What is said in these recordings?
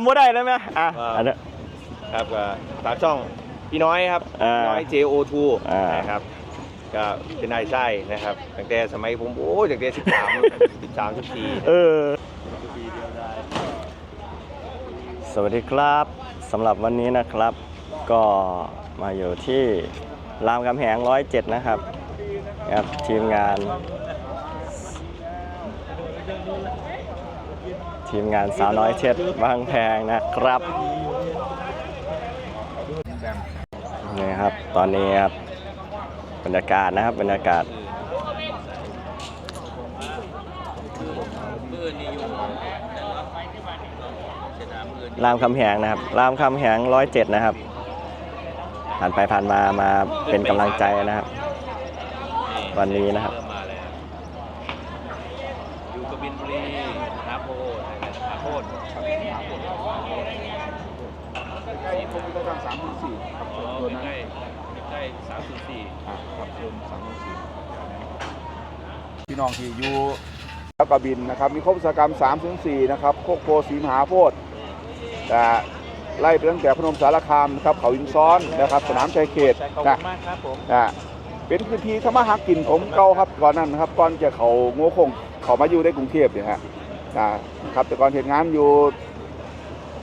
ำว่าได้แล้วไหมอะว่าอันเนี้ยครับก็ฝากช่องพี่น้อยครับอ่าพี่น้อย JO2 อ่าน นะครับก็เป็นนายใช่นะครับตั้งแต่สมัยผมโอ้ยตั้งแต่13 13 14เออ สวัสดีครับสำหรับวันนี้นะครับ ก็มาอยู่ที่รามคำแหง 107 นะครับครับ ทีมงาน ทีมงานสาวน้อยเช็ดบางแพงนะครับนี่ครับตอนนี้ครับบรรยากาศนะครับบรรยากาศรามคำแหงนะครับรามคำแหงร้อยเจ็ดนะครับ ผ่านไปผ่านมามาเป็นกำลังใจนะครับ วันนี้นะครับ เริ่มมาแล้วอยู่กบินบุรีนาโพนาโพด ใกล้ผมก็ทำสามถึงสี่ครับ อ๋อ ตัวนั้น ใกล้ใกล้สามสิบสี่อ่าครับรวมสามถึงสี่พี่น้องที่อยู่แล้วก็บินนะครับ มีครบอุตสาหกรรม3ถึง4นะครับโคกโพสีมหาโพธิ์แต่ไล่ไปตั้งแต่พนมสารคามนะครับเขาอินซ้อนนะครับสนามชัยเขตขอบนะคุณมากครับผมนะเป็นพื้นที่ธรรมหากินผมเก่าครับก่อนนั้นนะครับก่อนจะเขาโง่คงเขามาอยู่ในกรุงเทพเนี่ยฮะนะครับแต่ก่อนเหตุงานอยู่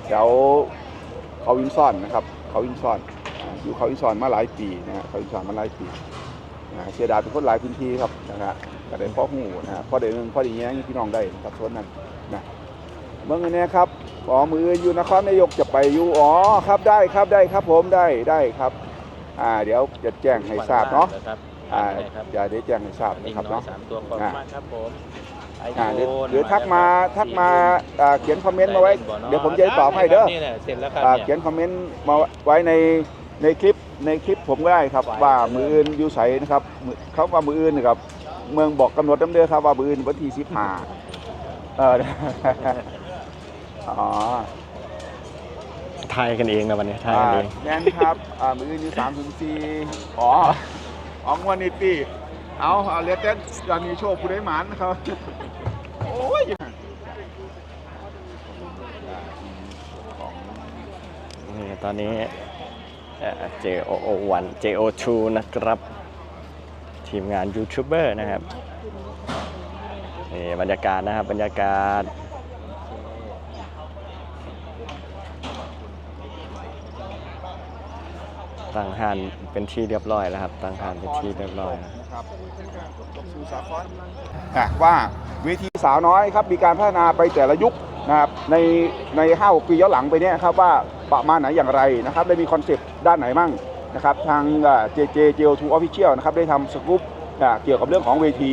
แถวเขาอินซ้อนนะครับเขาอินซ้อน อ่าอยู่เขาอินซ้อนมาหลายปีนะฮะเขาอินซ้อนมาหลายปีนะเสียดายเป็นคนหลายพื้นที่ครับนะฮะก็ได้พ่อหูนะฮะพ่อได้เงินพ่อได้แย้งพี่น้องได้นะครับส่วนนั้นนะเมื่อไงเนี่ยครับอ๋อมืออยู่นครนายกจะไปอยู่อ๋อครับได้ครับได้ครับผมได้ได้ครับอ่าเดี๋ยวจะแจ้งให้ทราบเนาะครับอ่าครับจะได้แจ้งให้ทราบนิ่นะงครับน้อยเนาะสามตัวขอบคุณมากครับผมไออ่าหรือโฟนหรือทักมาแล้วทักมาอ่าเขียนคอมเมนต์มาไว้ เดี๋ยวผมจะตอบให้เด้อนี่แหละเสร็จแล้วครับอ่าเนี่ยเขียนคอมเมนต์มาไว้ใน ในคลิปในคลิปผมก็ได้ครับไว้ว่ามืออื่นอยู่ใสนะครับมือเขาว่ามืออื่นนะครับ เมืองบอกกำหนดน้ำเดือครับว่ามืออื่นวันที่สิบห้าเออ อ๋อทายกันเองนะวันนี้ทายอ่ากันเองแน่นครับอ่ามืออื่นอยู่สามถึงสี่อ๋ออ๋องวันนี้ตีเอาเอาเรียกเต้นตอนนี้โชว์ผู้ได้หมานนะครับ โอ้ย นี่ตอนนี้ เอ่อ JO1 JO2 นะครับ ทีมงานยูทูบเบอร์นะครับนี่บรรยากาศนะครับ บรรยากาศตั้งหานเป็นที่เรียบร้อยแล้วครับตั้งหานเป็นที่เรียบร้อยนะครับสู่สาครว่าเวทีสาวน้อยครับมีการพัฒนาไปแต่ละยุคนะครับในในห้าปีย้อนหลังไปเนี่ยครับว่าประมาณไหนอย่างไรนะครับได้มีคอนเซปต์ ด้านไหนมั่งนะครับทางเจเจเจโอทูออฟฟิเชียลนะครับได้ทำสกู๊ปอะเกี่ยวกับเรื่องของเวที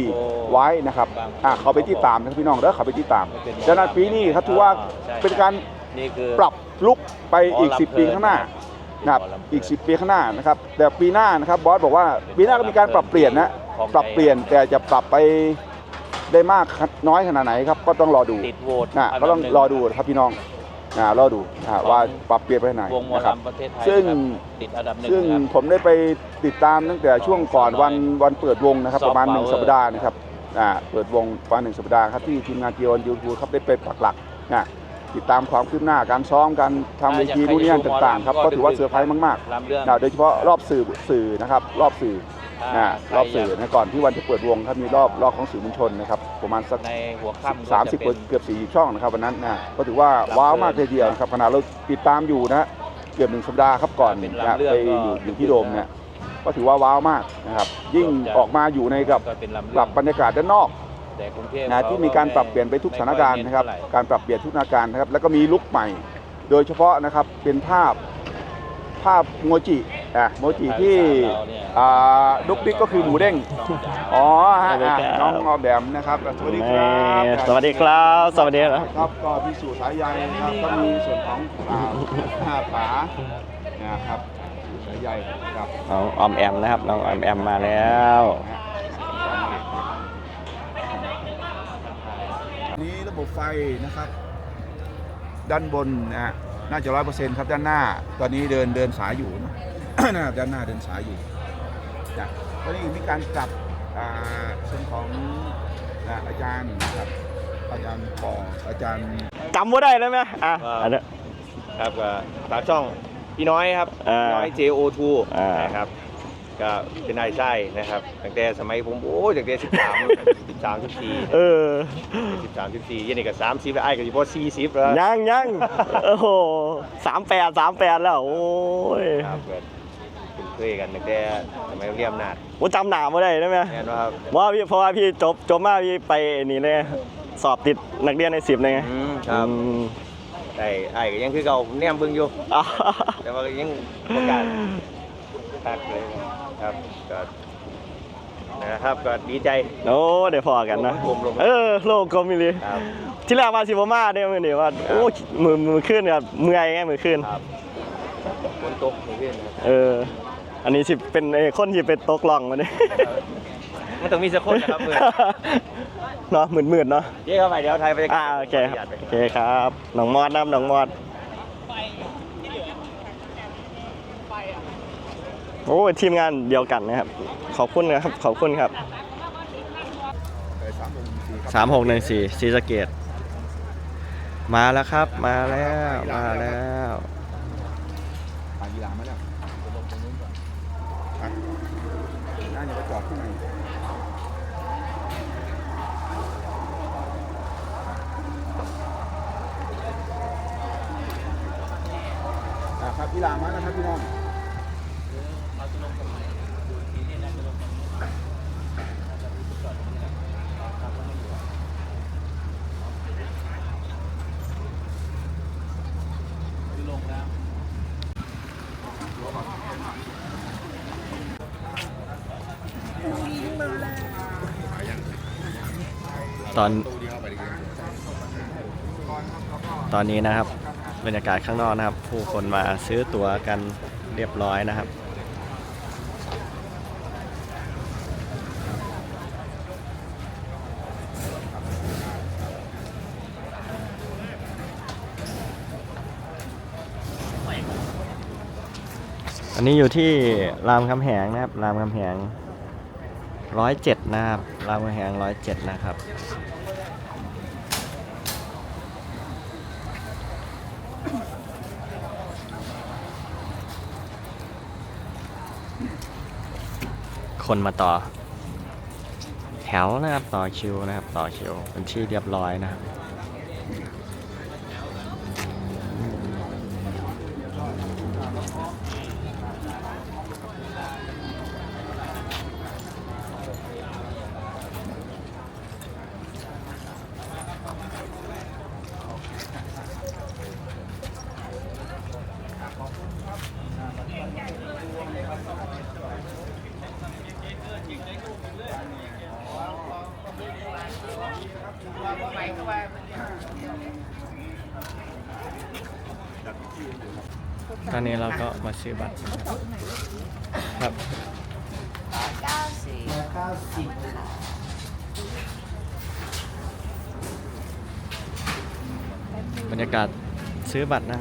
ไว้นะครับอะเขาไปติดตามนะครับพี่น้องเด้อเขาไปติดตามดังนั้นปีนี้ครับถือว่าใช่เป็นการนี่คือปรับลุกไปอีกหมอลำ10 ปีข้างหน้าเพลินนะครับหมอลำเพลินอีก 10 ปีข้างหน้านะครับแต่ปีหน้านะครับบอสบอกว่าปีหน้าก็มีการปรับเปลี่ยนนะของปรับเปลี่ยนแต่จะปรับไปได้มากน้อยขนาดไหนครับก็ต้องรอดูติดโหวตนะก็ต้องรอดูครับพี่น้อง นะรอดูนะว่าปรับเปลี่ยนไปไหนวงหมอนะครับ ลำประเทศไทยซึ่ง นะครับติดอันดับหนึ่งซึ่งนะครับ ผมได้ไปติดตามตั้งแต่ช่วงก่อนวันวันเปิดวงนะครับ Soft ประมาณหนึ่ง Power สัปดาห์นะครับอ่าเปิดวงประมาณหนึ่งสัปดาห์ครับที่ทีมงานจีออนยูทูบครับได้ไปปักหลักนะติดตามความคืบหน้าการซ้อมการทำเวทีนู่นนี่นั่นต่างๆครับก็ถือว่าเซอร์ไพรส์มากๆ ลำเรื่องนะโดยเฉพาะรอบสื่อสื่อนะครับรอบสื่อ นะรอบสื่อนะก่อนที่วันจะเปิดวงครับมีรอบรอบของสื่อมวลชนนะครับประมาณสักในหัวค่ำสามสิบก็จะเป็นเกือบสี่ช่องนะครับวันนั้นนะก็ถือว่าว้าวมากเลยทีเดียวนะครับขณะเราติดตามอยู่นะเกือบหนึ่งสัปดาห์ครับก่อนเป็นนะลำเรื่องไปก็อยู่อยู่ที่โดมเนี่ยก็ถือว่าว้าวมากนะครับยิ่งออกมาอยู่ในกับก็เป็นลำปเรื่รัอบงบรรยากาศด้านนอกแต่กรุงเทพนะที่มีการปรับเปลี่ยนไปทุกสถานการณ์นะครับการปรับเปลี่ยนทุกสถานการณ์นะครับแล้วก็มีลุคใหม่ โดยเฉพาะนะครับเป็นภาพภาพโมจิ อะโมจิที่อ่าดุกดิกก็คือหมูเด้งอ๋อฮะอะน้องออมแบมนะครับสวัสดีครันี่บสวัสดีครับ สวัสดีครับครับก็พิสูจน์สายใยนะครับก็มีส่วนของอ่าห้าฝานะครับพิสูจน์สายใยครับน้องออมแอมนะครับน้องออมแอมมาแล้วนี้ระบบไฟนะครับ ด้านบนนะฮะน่าจะร้อยเปอร์เซ็นต์ครับด้านหน้า ตอนนี้เดินเดินสายอยู่นะ นะครับด้านหน้าเดินสายอยู่นะตอนนี้มีการปรับอ่าส่วนของอ่าอาจารย์นะครับอาจารย์ปออาจารย์จำว่าได้แล้วไหมอะว่าอันเนี้ยครับก็ฝากช่องพี่น้อยครับอ่าพี่น้อย JO2 อ่านนะครับก็เป็นนายไส้นะครับตั้งแต่สมัยผมโอ้ยตั้งแต่สิบสามสิบสามสิบสี่เออสิบสามสิบสี่ยันนี่ก็สามสิบแล้วไอ้ก็อยู่พอสี่สิบแล้วยังยังโอ้โหสามแปดสามแปดแล้วโอ้ยครับก็ คุ้นเคยกันตั้งแต่สมัยเรียนนาจว่าจำหนาไม่ได้ได้ไหมแน่นอนครับว่าพี่เพราะว่าพี่จบจบมาพี่ไปนี่เลยสอบติดนักเรียนในสิบเลยไงอืมครับอืมไอ้ไอ้ก็ยังคือเก่าผมแนมเบิ่งอยู่ อะแต่ว่าก็ยังประกาศตักเลยครับก็นะครับก็ดีใจ โอ้เดี๋ยวพอกันนะโลกกลมๆเออโลกกลมอีหลีครับ ที่แรกมาสิบมาเนี่ยมือนี่ว่าโอ้มือมือขึ้นครับเมื่อยไงมือขึ้น ครับฝนตกในเรื่องนะครับเออ อันนี้สิเป็นไอ้คนที่เป็นตกล่องมาเนี่ยมันต้องมีสักคนนะครับเพื่อนเนาะหมื่นหมื่นๆเนาะเย้เข้าไปเดี๋ยวไทยไปอ่าโอเคครับโอเคครับหนองมอดน้ำหนองมอดโอ้ยทีมงานเดียวกันนะครับ ขอบคุณนะครับ ขอบคุณครับสามหกหนึ่งสี่ซีสะเกต มาแล้วครับ มาแล้ว มาแล้ว ปากีฬามาแล้ว ครับพี่ลามานะครับพี่น้อง ตอนตอนนี้นะครับบรรยากาศข้างนอกนะครับ ผู้คนมาซื้อตั๋วกันเรียบร้อยนะครับ อันนี้อยู่ที่รามคำแหงนะครับ รามคำแหง ร้อยเจ็ดนะครับรามแหงร้อยเจ็ดนะครับ คนมาต่อ แถวนะครับต่อคิวนะครับ ต่อคิวเป็นที่เรียบร้อยนะครับ ตอนนี้เราก็มาซื้อบัตรนะครับครับเก้าสิบบรรยากาศซื้อบัตรนะ